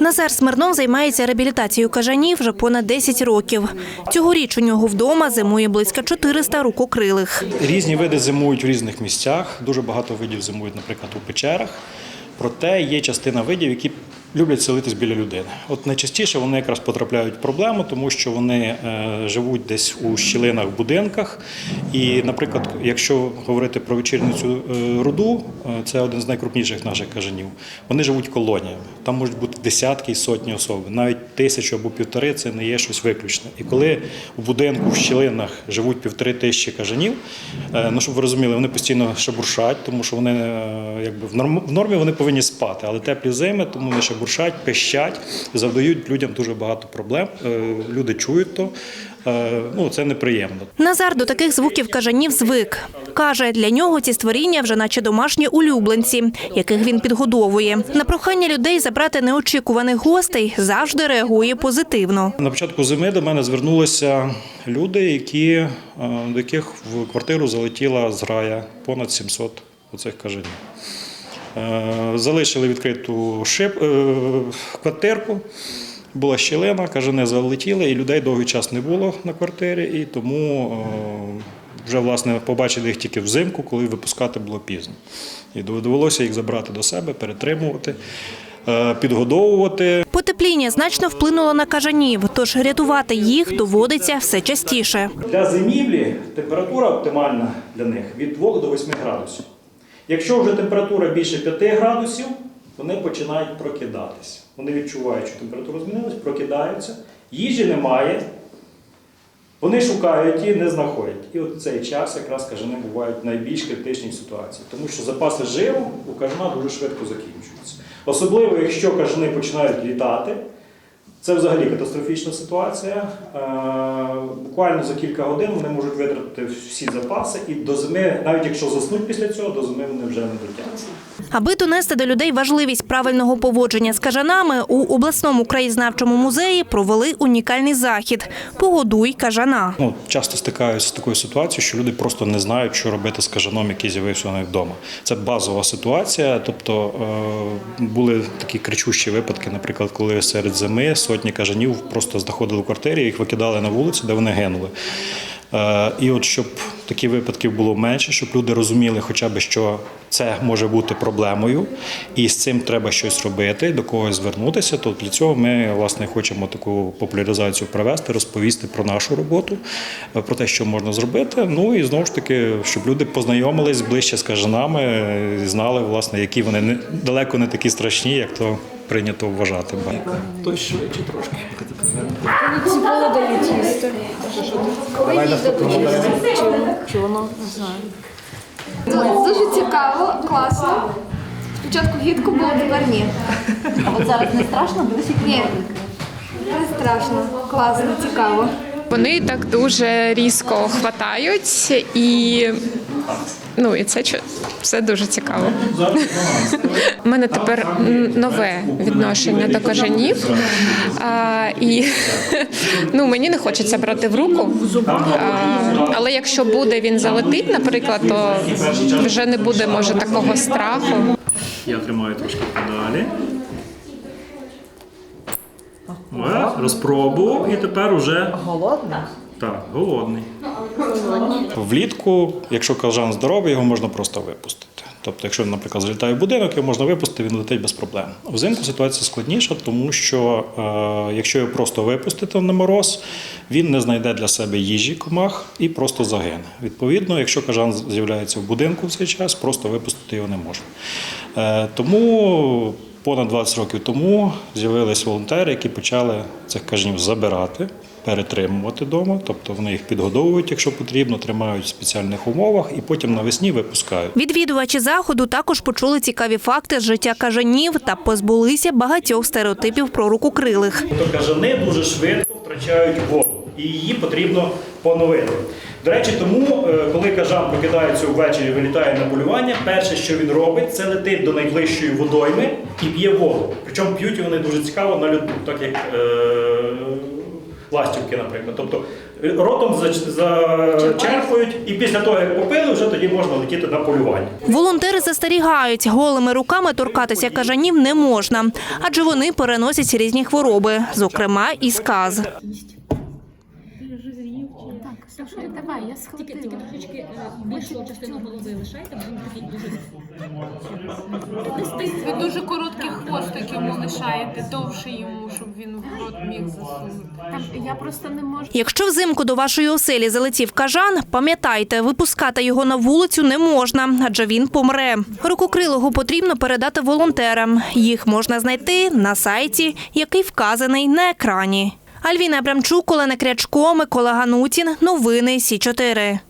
Назар Смирнов займається реабілітацією кажанів вже понад 10 років. Цьогоріч у нього вдома зимує близько 400 рукокрилих. Різні види зимують в різних місцях. Дуже багато видів зимують, наприклад, у печерах. Проте є частина видів, які люблять селитись біля людини. От найчастіше вони якраз потрапляють в проблему, тому що вони е, живуть десь у щілинах, будинках. І, наприклад, якщо говорити про вечірницю е, руду, е, це один з найкрупніших наших кажанів. Вони живуть колоніями. Там можуть бути десятки і сотні особи, навіть тисячу або півтори це не є щось виключне. І коли у будинку в щілинах живуть півтори тисячі кажанів, ну щоб ви розуміли, вони постійно шебуршать, тому що вони якби в нормі вони повинні спати, але теплі зими, тому вони шебуршать, пищать, завдають людям дуже багато проблем. Е, Люди чують то. Е, Ну це неприємно. Назар до таких звуків кажанів звик. Каже, для нього ці створіння вже наче домашні улюбленці, яких він підгодовує. На прохання людей забрати неочікуваних гостей завжди реагує позитивно. На початку зими до мене звернулися люди, які, е, до яких в квартиру залетіла зграя понад 700 оцих кажанів. Е, Залишили відкриту шип, е, квартирку, була щілина, кажани залетіли, і людей довгий час не було на квартирі, і тому е, вже власне побачили їх тільки взимку, коли випускати було пізно. І довелося їх забрати до себе, перетримувати, підгодовувати. Потепління значно вплинуло на кажанів, тож рятувати їх доводиться все частіше. Для зимівлі температура оптимальна для них від 2 до 8 градусів. Якщо вже температура більше 5 градусів, вони починають прокидатися. Вони відчувають, що температура змінилась, прокидаються, їжі немає. Вони шукають її, не знаходять. І от цей час якраз кажани бувають в найбільш критичній ситуації, тому що запаси жиру у кажана дуже швидко закінчуються. Особливо, якщо кажани починають літати, це взагалі катастрофічна ситуація. Е, Буквально за кілька годин вони можуть витратити всі запаси, і до зими, навіть якщо заснуть після цього, до зими вони вже не дотягнуть. Аби донести до людей важливість правильного поводження з кажанами, у обласному краєзнавчому музеї провели унікальний захід «Погодуй кажана». Ну, часто стикаюся з такою ситуацією, що люди просто не знають, що робити з кажаном, який з'явився у них вдома. Це базова ситуація. Тобто е, були такі кричущі випадки, наприклад, коли серед зими сотні кажанів просто знаходили в квартирі, їх викидали на вулицю, де вони гинули. Е, І от щоб таких випадків було менше, щоб люди розуміли, хоча б що це може бути проблемою, і з цим треба щось робити, до когось звернутися. То для цього ми власне хочемо таку популяризацію провести, розповісти про нашу роботу, е, про те, що можна зробити. Ну і знову ж таки, щоб люди познайомились ближче з кажанами, е, знали, власне, які вони далеко не такі страшні, як то прийнято вважати. Той швидше трошки. Цибулу дають їсти. Чи воно? Не знаю. Дуже цікаво, класно. Спочатку гідко було, тепер ні. А от зараз не страшно, дивись, як Ні. Не страшно, класно, цікаво. Вони так дуже різко хватають, і ну і це це дуже цікаво. У мене тепер нове відношення до кажанів. А, і ну, мені не хочеться брати в руку. А, але якщо буде він залетить, наприклад, то вже не буде може такого страху. Я тримаю трошки подалі. Розпробував і тепер уже голодна. так, голодний. Влітку, якщо кажан здоровий, його можна просто випустити. Тобто, якщо, наприклад, залітає будинок, його можна випустити, він летить без проблем. Взимку ситуація складніша, тому що е, якщо його просто випустити на мороз, він не знайде для себе їжі комах і просто загине. Відповідно, якщо кажан з'являється в будинку в цей час, просто випустити його не можна. Е, тому понад 20 років тому з'явились волонтери, які почали цих кажанів забирати. Перетримувати вдома, тобто вони їх підгодовують, якщо потрібно, тримають в спеціальних умовах і потім навесні випускають. Відвідувачі заходу також почули цікаві факти з життя кажанів та позбулися багатьох стереотипів про рукокрилих. Тобто кажани дуже швидко втрачають воду, і її потрібно поновити. До речі, тому, е, коли кажан прокидається ввечері, вилітає на полювання, перше, що він робить, це летить до найближчої водойми і п'є воду. Причому п'ють вони дуже цікаво на льоду, так як е, ластівки, наприклад. Тобто ротом зач- зачерпують, і після того, як попили, вже тоді можна летіти на полювання. Волонтери застерігають, голими руками торкатися кажанів не можна, адже вони переносять різні хвороби, зокрема і сказ. Давай, я схватила. Тільки трошечки е, більшу частину голови лишайте, бо він такий дуже Ви дуже короткий хвостик йому лишаєте, довше йому, щоб він в рот міг засунути. Там, я просто не можу. Якщо взимку до вашої оселі залетів кажан, пам'ятайте, випускати його на вулицю не можна, адже він помре. Рукокрилого потрібно передати волонтерам. Їх можна знайти на сайті, який вказаний на екрані. Альвіна Абрамчук, Олена Крячко, Микола Ганутін. Новини Сі 4